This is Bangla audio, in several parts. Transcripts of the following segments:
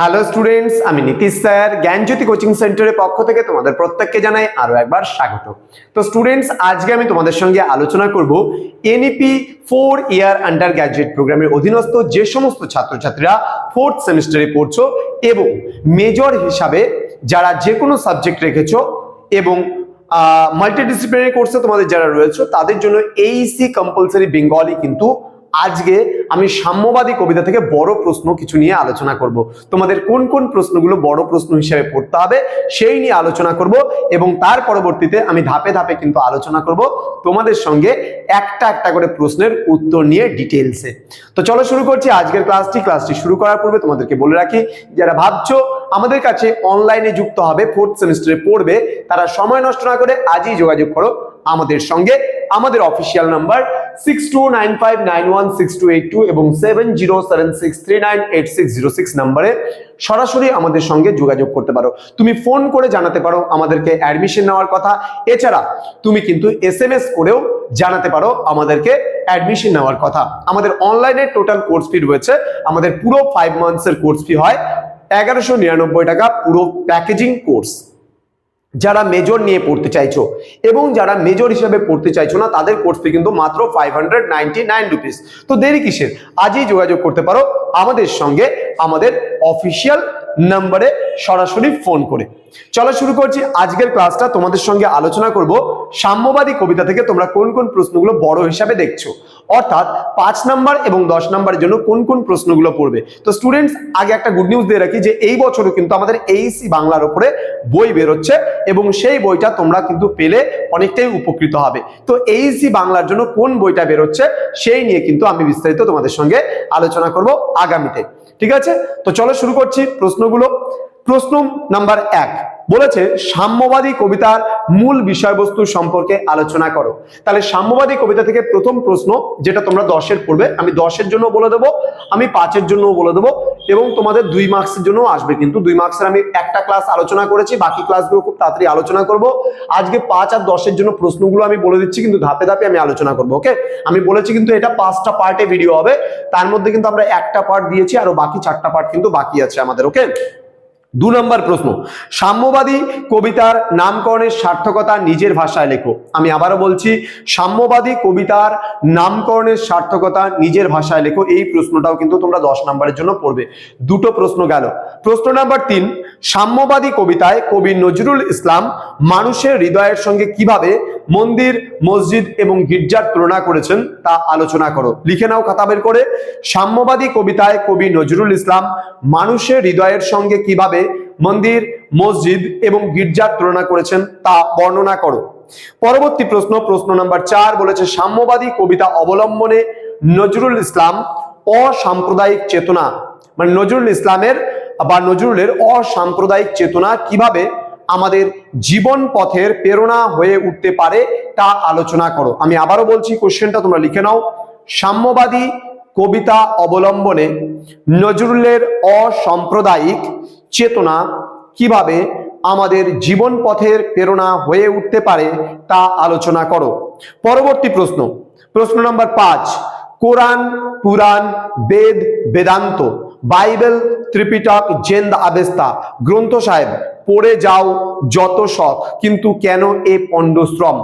হ্যালো স্টুডেন্টস আমি নীতিশ স্যার, জ্ঞানজ্যোতি কোচিং সেন্টারের পক্ষ থেকে তোমাদের প্রত্যেককে জানাই আরও একবার স্বাগত। তো স্টুডেন্টস আজকে আমি তোমাদের সঙ্গে আলোচনা করব NEP four year undergraduate প্রোগ্রামের অধীনস্থ যে সমস্ত ছাত্রছাত্রীরা ফোর্থ সেমিস্টারে পড়ছো এবং মেজর হিসাবে যারা যে কোনো সাবজেক্ট রেখেছো এবং মাল্টিডিসিপ্লিনারি কোর্সে তোমাদের যারা রয়েছে, তাদের জন্য এইসি কম্পালসারি বেঙ্গলি কিন্তু আজকে আমি সাম্যবাদী কবিতা থেকে বড় প্রশ্ন কিছু নিয়ে আলোচনা করব। তোমাদের কোন কোন প্রশ্নগুলো বড় প্রশ্ন হিসেবে পড়তে হবে সেই নিয়ে আলোচনা করব এবং তার পরবর্তীতে আমি ধাপে ধাপে কিন্তু আলোচনা করব তোমাদের সঙ্গে একটা একটা করে প্রশ্নের উত্তর নিয়ে ডিটেলসে তো চলো শুরু করছি আজকের ক্লাসটি ক্লাসটি শুরু করার পূর্বে তোমাদেরকে বলে রাখি, যারা ভাবছ আমাদের কাছে অনলাইনে যুক্ত হবে ফোর্থ সেমিস্টারে পড়বে, তারা সময় নষ্ট না করে আজই যোগাযোগ করো আমাদের সঙ্গে। আমাদের official number six two nine five nine one six two eight two এবং seven zero seven six three nine eight six zero six নাম্বারে সরাসরি আমাদের সঙ্গে যোগাযোগ করতে পারো। তুমি ফোন করে জানাতে পারো আমাদেরকে অ্যাডমিশন নেওয়ার কথা। এছাড়া তুমি কিন্তু এস এম এস করেও জানাতে পারো আমাদেরকে অ্যাডমিশন নেওয়ার কথা। আমাদের অনলাইনে টোটাল কোর্স ফি রয়েছে। আমাদের পুরো ফাইভ মান্থসের কোর্স ফি হয়। এগারোশো নিরানব্বই টাকা পুরো প্যাকেজিং কোর্স যারা মেজর নিয়ে পড়তে চাইছো এবং যারা মেজর হিসেবে পড়তে চাইছো না, তাদের কোর্স ফি কিন্তু মাত্র five hundred ninety nine rupees তো দেরি কিসের? আজই যোগাযোগ করতে পারো আমাদের সঙ্গে, আমাদের অফিসিয়াল নাম্বারে সরাসরি ফোন করে। চলো শুরু করছি আজকের ক্লাসটা তোমাদের সঙ্গে আলোচনা করব সাম্যবাদী কবিতা থেকে তোমরা কোন কোন প্রশ্নগুলো বড় হিসাবে দেখছ। অর্থাৎ পাঁচ নাম্বার এবং দশ নাম্বারের জন্য কোন কোন প্রশ্নগুলো পড়বে। তো স্টুডেন্টস আগে একটা গুড নিউজ দিয়ে রাখি যে এই বছরও কিন্তু আমাদের এইসি বাংলার উপরে বই বেরোচ্ছে এবং সেই বইটা তোমরা কিন্তু পেলে অনেকটাই উপকৃত হবে। তো এইসি বাংলার জন্য কোন বইটা বেরোচ্ছে সেই নিয়ে কিন্তু আমি বিস্তারিত তোমাদের সঙ্গে আলোচনা করব আগামীতে। ঠিক আছে? তো চলো শুরু করছি প্রশ্নগুলো প্রশ্ন নাম্বার এক। বলেছে, সাম্যবাদী কবিতার মূল বিষয়বস্তু সম্পর্কে আলোচনা করো। তাহলে সাম্যবাদী কবিতা থেকে প্রথম প্রশ্ন, যেটা তোমরা দশের পড়বে, আমি দশের জন্য বলে দেবো, আমি পাঁচের জন্য বলে দেবো, এবং তোমাদের দুই মার্কসের জন্য আসবে কিন্তু দুই মার্কসের আমি একটা ক্লাস আলোচনা করেছি, বাকি ক্লাসগুলো খুব তাড়াতাড়ি আলোচনা করব। আজকে পাঁচ আর দশের জন্য প্রশ্নগুলো আমি বলে দিচ্ছি, কিন্তু ধাপে ধাপে আমি আলোচনা করব, ওকে? আমি বলেছি কিন্তু এটা পাঁচটা পার্টে ভিডিও হবে, তার মধ্যে কিন্তু আমরা একটা পার্ট দিয়েছি আরও বাকি চারটা পার্ট কিন্তু বাকি আছে আমাদের, ওকে? দু নম্বর প্রশ্ন, সাম্যবাদী কবিতার নামকরণের সার্থকতা নিজের ভাষায় লেখো। আমি আবারও বলছি, সাম্যবাদী কবিতার নামকরণের সার্থকতা নিজের ভাষায় লেখো। এই প্রশ্নটাও কিন্তু তোমরা দশ নম্বরের জন্য পড়বে। দুটো প্রশ্ন গেল। প্রশ্ন নাম্বার তিন সাম্যবাদী কবিতায় কবি নজরুল ইসলাম মানুষের হৃদয়ের সঙ্গে কীভাবে মন্দির, মসজিদ এবং গির্জার তুলনা করেছেন তা আলোচনা করো। লিখে নাও খাতা বের করে। সাম্যবাদী কবিতায় কবি নজরুল ইসলাম মানুষের হৃদয়ের সঙ্গে কীভাবে মন্দির, মসজিদ এবং গির্জার তুলনা করেছেন তা বর্ণনা করো। পরবর্তী প্রশ্ন প্রশ্ন নাম্বার চার বলেছে, সাম্যবাদী কবিতা অবলম্বনে নজরুল ইসলাম অসাম্প্রদায়িক চেতনা মানে নজরুল ইসলামের বা নজরুলের অসাম্প্রদায়িক চেতনা কীভাবে আমাদের জীবন পথের প্রেরণা হয়ে উঠতে পারে তা আলোচনা করো। আমি আবারও বলছি, কোশ্চেনটা তোমরা লিখে নাও। সাম্যবাদী কবিতা অবলম্বনে নজরুলের অসাম্প্রদায়িক চেতনা কীভাবে আমাদের জীবন পথের প্রেরণা হয়ে উঠতে পারে তা আলোচনা করো। পরবর্তী প্রশ্ন। প্রশ্ন নম্বর পাঁচ। Quran Puran Ved, Vedanta. Bible Tripitaka Zend Avesta. Granth Sahib, পড়ে যাও যত শখ, কিন্তু কেন এ পণ্ডশ্রম?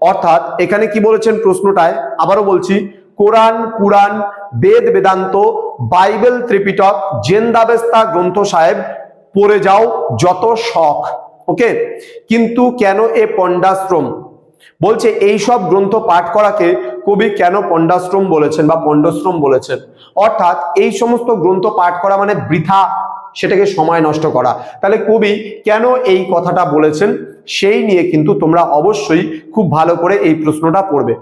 অর্থাৎ এখানে কি বলেছেন প্রশ্নটায়? আবারও বলছি, Quran, Puran, Veda, Vedanta, Bible Tripitaka Zendavesta Granth Sahib, পড়ে যাও যত শখ। ওকে? কিন্তু কেন এ পণ্ডাশ্রম? বলছে, এই সব গ্রন্থ পাঠ করাকে কবি কেন পণ্ডাশ্রম বলেছেন বা পণ্ডশ্রম বলেছেন? অর্থাৎ এই সমস্ত গ্রন্থ পাঠ করা মানে বৃথা, সেটাকে সময় নষ্ট করা। তাহলে কবি কেন এই কথাটা বলেছেন, সেই নিয়ে কিন্তু তোমরা অবশ্যই খুব ভালো করে এই প্রশ্নটা পড়বে।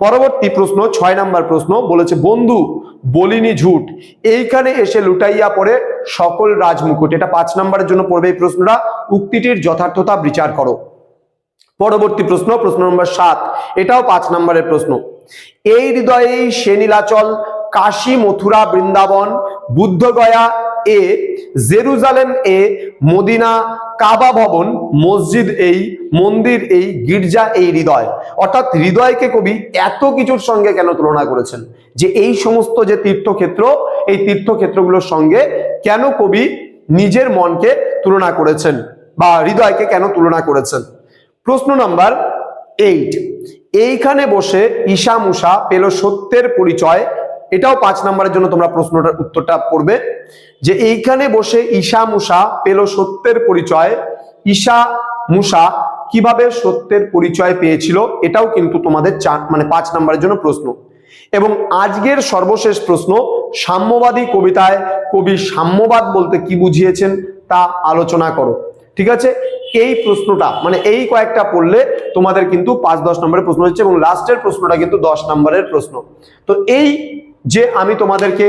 পরবর্তী প্রশ্ন, ছয় নাম্বার প্রশ্ন, বলেছে, বন্ধু, বলিনি ঝুট। এইখানে এসে লুটাইয়া পড়ে সকল রাজমুকুট। এটা পাঁচ নাম্বারের জন্য পড়বে এই প্রশ্নটা। উক্তিটির যথার্থতা বিচার করো। পরবর্তী প্রশ্ন প্রশ্ন নম্বর সাত। এটাও পাঁচ নম্বরের প্রশ্ন। এই হৃদয়েই সে নীলাচল, কাশী, মথুরা, বৃন্দাবন বুদ্ধগয়া এ, জেরুজালেম এ, মদিনা, কাবা ভবন, মসজিদ এই, মন্দির এই, গির্জা এই হৃদয়। অর্থাৎ হৃদয়কে কবি এত কিছুর সঙ্গে কেন তুলনা করেছেন? যে এই সমস্ত যে তীর্থক্ষেত্র, এই তীর্থক্ষেত্রগুলোর সঙ্গে কেন কবি নিজের মনকে তুলনা করেছেন? বা হৃদয়কে কেন তুলনা করেছেন? প্রশ্ন নাম্বার এইট এইখানে বসে ঈশা মুসা পেল সত্যের পরিচয়। এটাও পাঁচ নম্বরের জন্য তোমরা প্রশ্নটার উত্তরটা পড়বে। যে এইখানে বসে ঈশা মুসা পেল সত্যের পরিচয়। ঈশা মুসা কীভাবে সত্যের পরিচয় পেয়েছিল এটাও কিন্তু তোমাদের চার মানে পাঁচ নম্বরের জন্য প্রশ্ন। এবং আজকের সর্বশেষ প্রশ্ন, সাম্যবাদী কবিতায় কবি সাম্যবাদ বলতে কি বুঝিয়েছেন তা আলোচনা করো। ঠিক আছে? এই প্রশ্নটা মানে এই কয়েকটা পড়লে তোমাদের কিন্তু পাঁচ দশ নম্বরের প্রশ্ন হচ্ছে এবং লাস্টের প্রশ্নটা কিন্তু দশ নম্বরের প্রশ্ন। তো এই যে আমি তোমাদেরকে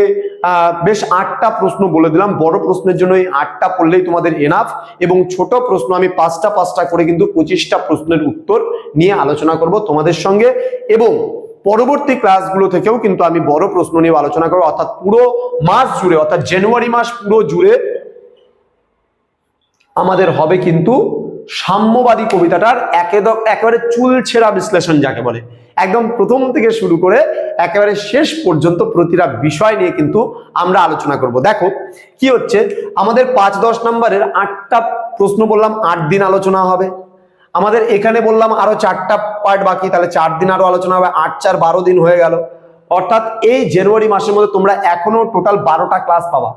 বেশ আটটা প্রশ্ন বলে দিলাম, বড় প্রশ্নের জন্য এই আটটা পড়লেই তোমাদের এনাফ এবং ছোট প্রশ্ন আমি পাঁচটা পাঁচটা করে কিন্তু পঁচিশটা প্রশ্নের উত্তর নিয়ে আলোচনা করব তোমাদের সঙ্গে এবং পরবর্তী ক্লাসগুলো থেকেও কিন্তু আমি বড় প্রশ্ন নিয়ে আলোচনা করব, অর্থাৎ পুরো মাস জুড়ে, অর্থাৎ জানুয়ারি মাস পুরো জুড়ে আমাদের হবে কিন্তু সাম্যবাদী কবিতাটার একেবারে চুল ছেঁড়া বিশ্লেষণ যাকে বলে। একদম প্রথম থেকে শুরু করে একেবারে শেষ পর্যন্ত প্রতিটা বিষয় নিয়ে কিন্তু আমরা আলোচনা করব। দেখো, কি হচ্ছে? আমাদের পাঁচ দশ নম্বরের আটটা প্রশ্ন বললাম, আট দিন আলোচনা হবে। আমাদের এখানে বললাম আরও চারটা পার্ট বাকি, তাহলে চার দিন আরও আলোচনা হবে, আট, চার, বারো দিন হয়ে গেল। অর্থাৎ এই জানুয়ারি মাসের মধ্যে তোমরা এখনও টোটাল বারোটা ক্লাস পাবা।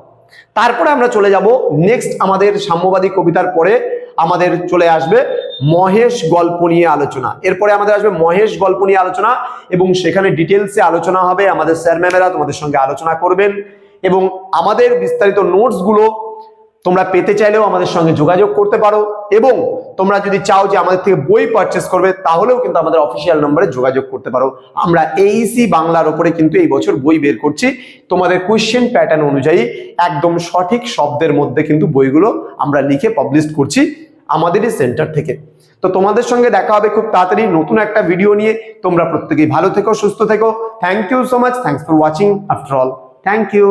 তারপরে আমরা চলে যাব নেক্সট আমাদের সাম্যবাদী কবিতার পরে আমাদের চলে আসবে মহেশ গল্প নিয়ে আলোচনা। এরপরে আমাদের আসবে মহেশ গল্প নিয়ে আলোচনা এবং সেখানে ডিটেলসে আলোচনা হবে। আমাদের স্যার ম্যামেরা তোমাদের সঙ্গে আলোচনা করবেন এবং আমাদের বিস্তারিত নোটসগুলো তোমরা পেতে চাইলেও আমাদের সঙ্গে যোগাযোগ করতে পারো এবং তোমরা যদি চাও যে আমাদের থেকে বই পারচেস করবে, তাহলেও কিন্তু আমাদের অফিসিয়াল নম্বরে যোগাযোগ করতে পারো। আমরা এইসি বাংলার ওপরে কিন্তু এই বছর বই বের করছি। তোমাদের কোয়েশ্চেন প্যাটার্ন অনুযায়ী একদম সঠিক শব্দের মধ্যে কিন্তু বইগুলো আমরা লিখে পাবলিশ করছি আমাদেরই সেন্টার থেকে। তো তোমাদের সঙ্গে দেখা হবে খুব তাড়াতাড়ি নতুন একটা ভিডিও নিয়ে। তোমরা প্রত্যেকেই ভালো থেকো, সুস্থ থেকো। Thank you so much thanks for watching after all thank you